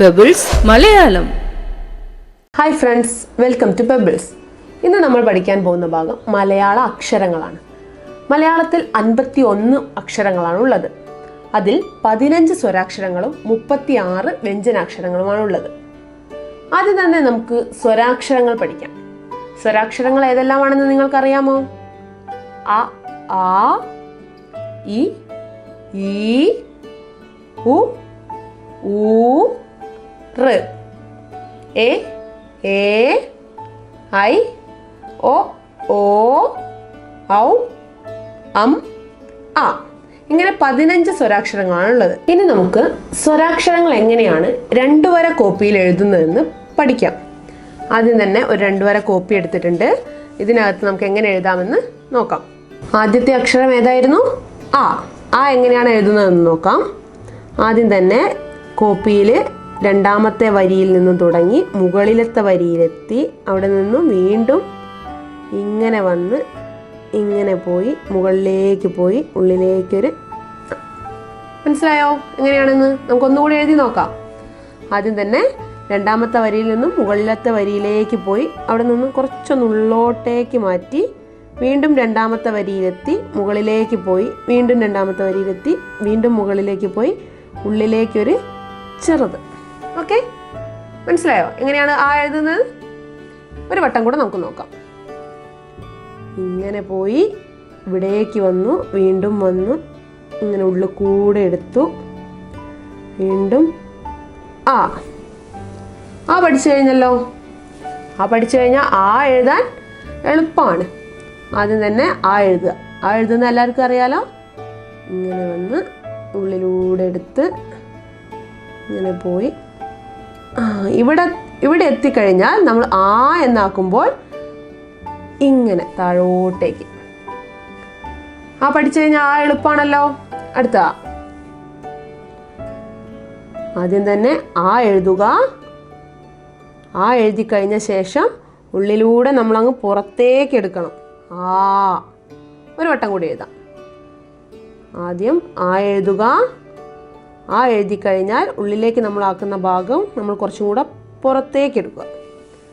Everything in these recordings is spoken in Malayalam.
Pebbles Malayalam hi friends welcome to Pebbles ഇന്ന് നമ്മൾ പഠിക്കാൻ പോകുന്ന ഭാഗം മലയാള അക്ഷരങ്ങളാണ്. മലയാളത്തിൽ അൻപത്തി ഒന്ന് അക്ഷരങ്ങളാണ് ഉള്ളത്. അതിൽ പതിനഞ്ച് സ്വരാക്ഷരങ്ങളും മുപ്പത്തി ആറ് വ്യഞ്ജനാക്ഷരങ്ങളുമാണ് ഉള്ളത്. ആദ്യം തന്നെ നമുക്ക് സ്വരാക്ഷരങ്ങൾ പഠിക്കാം. സ്വരാക്ഷരങ്ങൾ ഏതെല്ലാമാണെന്ന് നിങ്ങൾക്കറിയാമോ? അ ആ ഇ ഈ ഉ ഊ റ് എ എ ഐ ഒ ഓ ഔ അം അ ഇങ്ങനെ പതിനഞ്ച് സ്വരാക്ഷരങ്ങളാണ് ഉള്ളത് ഇനി നമുക്ക് സ്വരാക്ഷരങ്ങൾ എങ്ങനെയാണ് രണ്ടു വര കോപ്പിയിൽ എഴുതുന്നതെന്ന് പഠിക്കാം. ആദ്യം തന്നെ ഒരു രണ്ടു വര കോപ്പി എടുത്തിട്ടുണ്ട്. ഇതിനകത്ത് നമുക്ക് എങ്ങനെ എഴുതാമെന്ന് നോക്കാം. ആദ്യത്തെ അക്ഷരം ഏതായിരുന്നു? ആ. ആ എങ്ങനെയാണ് എഴുതുന്നതെന്ന് നോക്കാം. ആദ്യം തന്നെ കോപ്പിയിൽ രണ്ടാമത്തെ വരിയിൽ നിന്നും തുടങ്ങി മുകളിലത്തെ വരിയിലെത്തി. അവിടെ നിന്നും വീണ്ടും ഇങ്ങനെ വന്ന് ഇങ്ങനെ പോയി മുകളിലേക്ക് പോയി ഉള്ളിലേക്കൊരു മനസ്സിലായോ? എങ്ങനെയാണെന്ന്? നമുക്കൊന്നുകൂടി എഴുതി നോക്കാം. ആദ്യം തന്നെ രണ്ടാമത്തെ വരിയിൽ നിന്നും മുകളിലത്തെ വരിയിലേക്ക് പോയി അവിടെ നിന്നും കുറച്ചൊന്ന് ഉള്ളോട്ടേക്ക് മാറ്റി വീണ്ടും രണ്ടാമത്തെ വരിയിലെത്തി മുകളിലേക്ക് പോയി വീണ്ടും രണ്ടാമത്തെ വരിയിലെത്തി വീണ്ടും മുകളിലേക്ക് പോയി ഉള്ളിലേക്കൊരു ചെറുത് ഓക്കെ? മനസ്സിലായോ? എങ്ങനെയാണ് ആ എഴുതുന്നത്? ഒരു വട്ടം കൂടെ നമുക്ക് നോക്കാം. ഇങ്ങനെ പോയി ഇവിടേക്ക് വന്നു വീണ്ടും വന്നു ഇങ്ങനെ ഉള്ളിൽ കൂടെ എടുത്തു വീണ്ടും ആ ആ പഠിച്ചു കഴിഞ്ഞല്ലോ. ആ പഠിച്ചു കഴിഞ്ഞാൽ ആ എഴുതാൻ എളുപ്പമാണ് ആദ്യം തന്നെ ആ എഴുതുക. ആ എഴുതുന്ന എല്ലാവർക്കും അറിയാലോ? ഇങ്ങനെ വന്ന് ഉള്ളിലൂടെ എടുത്ത് ഇങ്ങനെ പോയി ഇവിടെ ഇവിടെ എത്തിക്കഴിഞ്ഞാൽ നമ്മൾ ആ എന്നാക്കുമ്പോൾ ഇങ്ങനെ താഴോട്ടേക്ക്. ആ പഠിച്ചു കഴിഞ്ഞാൽ ആ എളുപ്പമാണല്ലോ അടുത്ത. ആദ്യം തന്നെ ആ എഴുതുക. ആ എഴുതി കഴിഞ്ഞ ശേഷം ഉള്ളിലൂടെ നമ്മൾ അങ്ങ് പുറത്തേക്ക് എടുക്കണം. ആ. ഒരു വട്ടം കൂടി എഴുതാം. ആദ്യം ആ എഴുതുക. ആ എഴുതി കഴിഞ്ഞാൽ ഉള്ളിലേക്ക് നമ്മൾ ആക്കുന്ന ഭാഗം നമ്മൾ കുറച്ചും കൂടെ പുറത്തേക്ക് എടുക്കുക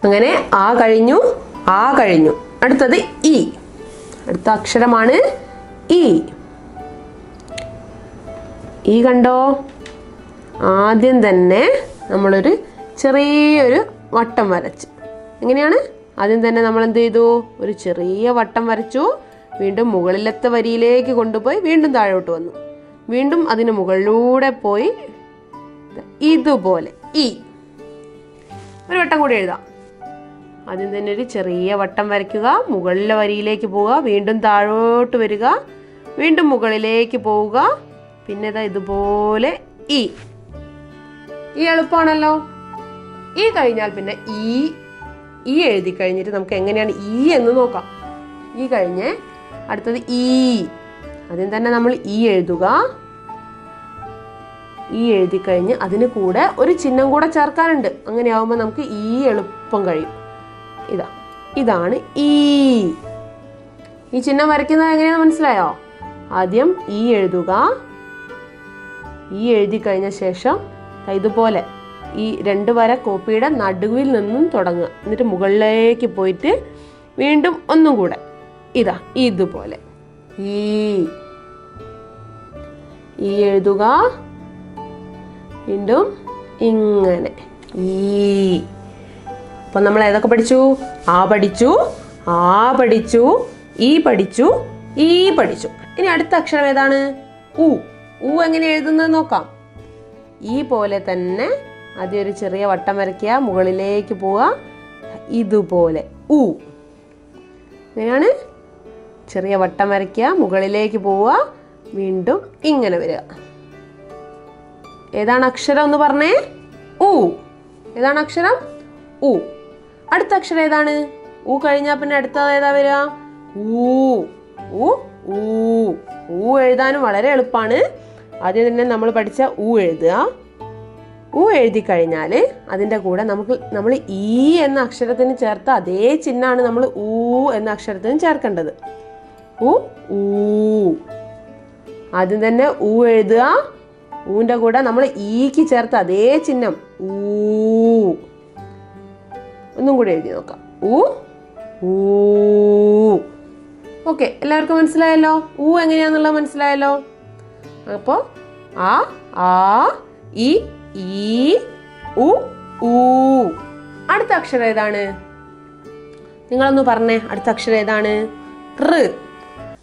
അങ്ങനെ ആ കഴിഞ്ഞു ആ കഴിഞ്ഞു. അടുത്തത് ഇ അടുത്ത അക്ഷരമാണ് ഇ ഈ കണ്ടോ? ആദ്യം തന്നെ നമ്മളൊരു ചെറിയൊരു വട്ടം വരച്ച്. എങ്ങനെയാണ്? ആദ്യം തന്നെ നമ്മൾ എന്ത് ചെയ്തു? ഒരു ചെറിയ വട്ടം വരച്ചു. വീണ്ടും മുകളിലത്തെ വരിയിലേക്ക് കൊണ്ടുപോയി വീണ്ടും താഴോട്ട് വന്നു. വീണ്ടും അതിന് മുകളിലൂടെ പോയി ഇതുപോലെ ഈ ഒരു വട്ടം കൂടി എഴുതാം. ആദ്യം തന്നെ ഒരു ചെറിയ വട്ടം വരയ്ക്കുക മുകളിലെ വരിയിലേക്ക് പോവുക വീണ്ടും താഴോട്ട് വരിക വീണ്ടും മുകളിലേക്ക് പോവുക പിന്നെ ഇതാ ഇതുപോലെ ഈ ഈ എളുപ്പമാണല്ലോ ഈ കഴിഞ്ഞാൽ പിന്നെ ഈ ഈ എഴുതി കഴിഞ്ഞിട്ട് നമുക്ക് എങ്ങനെയാണ് ഈ എന്ന് നോക്കാം. ഈ കഴിഞ്ഞ് അടുത്തത് ഈ ആദ്യം തന്നെ നമ്മൾ ഇ എഴുതുക. ഇ എഴുതി കഴിഞ്ഞ് അതിന് കൂടെ ഒരു ചിഹ്നം കൂടെ ചേർക്കാനുണ്ട്. അങ്ങനെ ആവുമ്പോൾ നമുക്ക് ഈ എളുപ്പം കഴിയും. ഇതാ ഇതാണ് ഈ. ഈ ചിഹ്നം വരയ്ക്കുന്നത് എങ്ങനെയാണെന്ന് മനസ്സിലായോ? ആദ്യം ഈ എഴുതുക. ഈ എഴുതി കഴിഞ്ഞ ശേഷം ഇതുപോലെ ഈ രണ്ട് വര കോപ്പിയുടെ നടുവിൽ നിന്നും തുടങ്ങുക. എന്നിട്ട് മുകളിലേക്ക് പോയിട്ട് വീണ്ടും ഒന്നും കൂടെ. ഇതാ ഇതുപോലെ. ഈ ഈ എഴുതുക. വീണ്ടും ഇങ്ങനെ. ഈ. അപ്പം നമ്മൾ ഏതൊക്കെ പഠിച്ചു? ആ പഠിച്ചു ആ പഠിച്ചു ഈ പഠിച്ചു ഈ പഠിച്ചു. ഇനി അടുത്ത അക്ഷരം ഏതാണ്? ഉ. ഉ എങ്ങനെ എഴുതുന്നത് നോക്കാം. ഈ പോലെ തന്നെ ആദ്യം ഒരു ചെറിയ വട്ടം വരയ്ക്കുക മുകളിലേക്ക് പോവുക. ഇതുപോലെ. ഉ. ഇങ്ങനെയാണ് ചെറിയ വട്ടം വരയ്ക്കുക മുകളിലേക്ക് പോവുക വീണ്ടും ഇങ്ങനെ വരിക. ഏതാണ് അക്ഷരം എന്ന് പറഞ്ഞേ? ഉ ഏതാണ് അക്ഷരം? ഉ അടുത്ത അക്ഷരം ഏതാണ്? ഉ കഴിഞ്ഞാൽ പിന്നെ അടുത്തത് ഏതാ വരിക? ഊ. ഉ ഊ. ഊ എഴുതാനും വളരെ എളുപ്പമാണ് ആദ്യം തന്നെ നമ്മൾ പഠിച്ച ഊ എഴുതുക. ഊ എഴുതി കഴിഞ്ഞാൽ അതിന്റെ കൂടെ നമുക്ക് നമ്മൾ ഈ എന്ന അക്ഷരത്തിന് ചേർത്ത അതേ ചിഹ്നമാണ് നമ്മൾ ഊ എന്ന അക്ഷരത്തിന് ചേർക്കേണ്ടത്. ഉ ഊ. ആദ്യം തന്നെ ഊ എഴുതുക. ഊന്റെ കൂടെ നമ്മൾ ഈക്ക് ചേർത്ത അതേ ചിഹ്നം. ഊ. ഒന്നും കൂടി എഴുതി നോക്കാം. ഊ ഊ. ഓക്കെ എല്ലാവർക്കും മനസ്സിലായല്ലോ? ഊ എങ്ങനെയാന്നുള്ളത് മനസ്സിലായല്ലോ? അപ്പോൾ ആ ആ ഇ ഈ ഉ ഊ. അടുത്ത അക്ഷരം ഏതാണ്? നിങ്ങളൊന്ന് പറഞ്ഞേ അടുത്ത അക്ഷരം ഏതാണ്? റ്.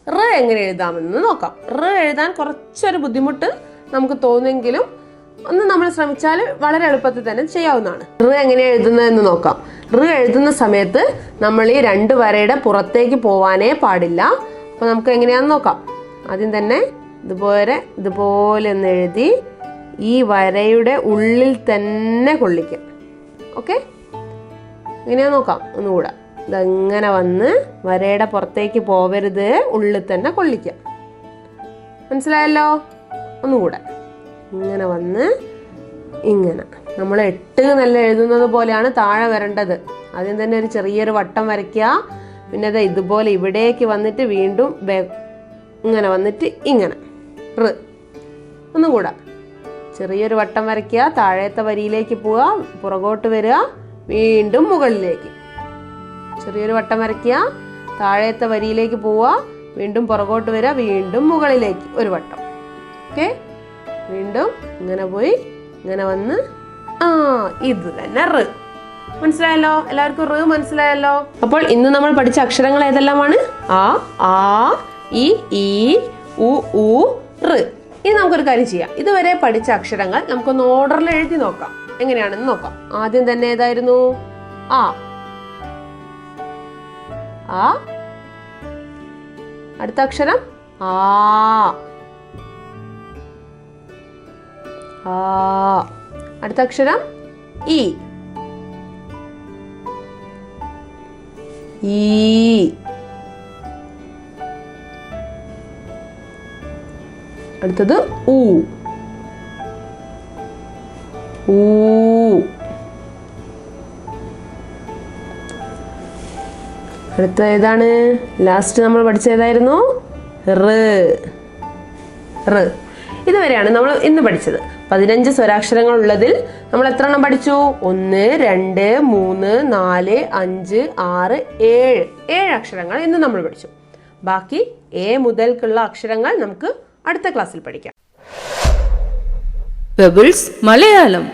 റ് എങ്ങനെ എഴുതാമെന്ന് നോക്കാം. റ എഴുതാൻ കുറച്ചൊരു ബുദ്ധിമുട്ട് നമുക്ക് തോന്നുമെങ്കിലും ഒന്ന് നമ്മൾ ശ്രമിച്ചാൽ വളരെ എളുപ്പത്തിൽ തന്നെ ചെയ്യാവുന്നതാണ്. റ് എങ്ങനെ എഴുതുന്നതെന്ന് നോക്കാം. റ് എഴുതുന്ന സമയത്ത് നമ്മൾ ഈ രണ്ട് വരയുടെ പുറത്തേക്ക് പോവാനേ പാടില്ല. അപ്പോൾ നമുക്ക് എങ്ങനെയാണെന്ന് നോക്കാം. ആദ്യം തന്നെ ഇതുപോലെ ഇതുപോലെ ഒന്ന് എഴുതി ഈ വരയുടെ ഉള്ളിൽ തന്നെ കൊള്ളിക്കാം. ഓക്കെ? ഇങ്ങനെയാ നോക്കാം. ഒന്നുകൂടെ. ഇതങ്ങനെ വന്ന് വരയുടെ പുറത്തേക്ക് പോവരുത് ഉള്ളിൽ തന്നെ കൊള്ളിക്കാം. മനസ്സിലായല്ലോ? ഒന്നുകൂടെ. ഇങ്ങനെ വന്ന് ഇങ്ങനെ. നമ്മൾ എട്ട് നല്ല എഴുതുന്നത് പോലെയാണ് താഴെ വരേണ്ടത്. ആദ്യം തന്നെ ഒരു ചെറിയൊരു വട്ടം വരയ്ക്കുക. പിന്നെ അത് ഇതുപോലെ ഇവിടേക്ക് വന്നിട്ട് വീണ്ടും ഇങ്ങനെ വന്നിട്ട് ഇങ്ങനെ. റ്. ഒന്നും കൂടെ ചെറിയൊരു വട്ടം വരയ്ക്കുക താഴത്തെ വരിയിലേക്ക് പോവുക പുറകോട്ട് വരിക വീണ്ടും മുകളിലേക്ക്. ചെറിയൊരു വട്ടം വരയ്ക്കുക. താഴത്തെ വരിയിലേക്ക് പോവുക. വീണ്ടും പുറകോട്ട് വരിക. വീണ്ടും മുകളിലേക്ക് ഒരു വട്ടം. ഓക്കെ വീണ്ടും ഇങ്ങനെ പോയി ഇങ്ങനെ വന്ന് ആ ഇത് തന്നെ റ്. മനസ്സിലായല്ലോ? എല്ലാവർക്കും റ് മനസ്സിലായല്ലോ? അപ്പോൾ ഇന്ന് നമ്മൾ പഠിച്ച അക്ഷരങ്ങൾ ഏതെല്ലാമാണ്? ആ ആ ഇ ഈ ഉ ഉ റ്. ഇനി നമുക്കൊരു കാര്യം ചെയ്യാം. ഇതുവരെ പഠിച്ച അക്ഷരങ്ങൾ നമുക്കൊന്ന് ഓർഡറിൽ എഴുതി നോക്കാം. എങ്ങനെയാണെന്ന് നോക്കാം. ആദ്യം തന്നെ ഏതായിരുന്നു? ആ ആ? അടുത്ത അക്ഷരം? ആ. ആ. അടുത്ത അക്ഷരം? ഇ. ഈ അടുത്തത് ഊ. ഊ. അടുത്ത ഏതാണ് ലാസ്റ്റ് നമ്മൾ പഠിച്ച ഏതായിരുന്നു റ് ഇതുവരെയാണ് നമ്മൾ ഇന്ന് പഠിച്ചത്. പതിനഞ്ച് സ്വരാക്ഷരങ്ങൾ ഉള്ളതിൽ നമ്മൾ എത്ര എണ്ണം പഠിച്ചു? ഒന്ന് രണ്ട് മൂന്ന് നാല് അഞ്ച് ആറ് ഏഴ്. ഏഴ് അക്ഷരങ്ങൾ ഇന്ന് നമ്മൾ പഠിച്ചു. ബാക്കി എ മുതൽക്കുള്ള അക്ഷരങ്ങൾ നമുക്ക് അടുത്ത ക്ലാസ്സിൽ പഠിക്കാം. മലയാളം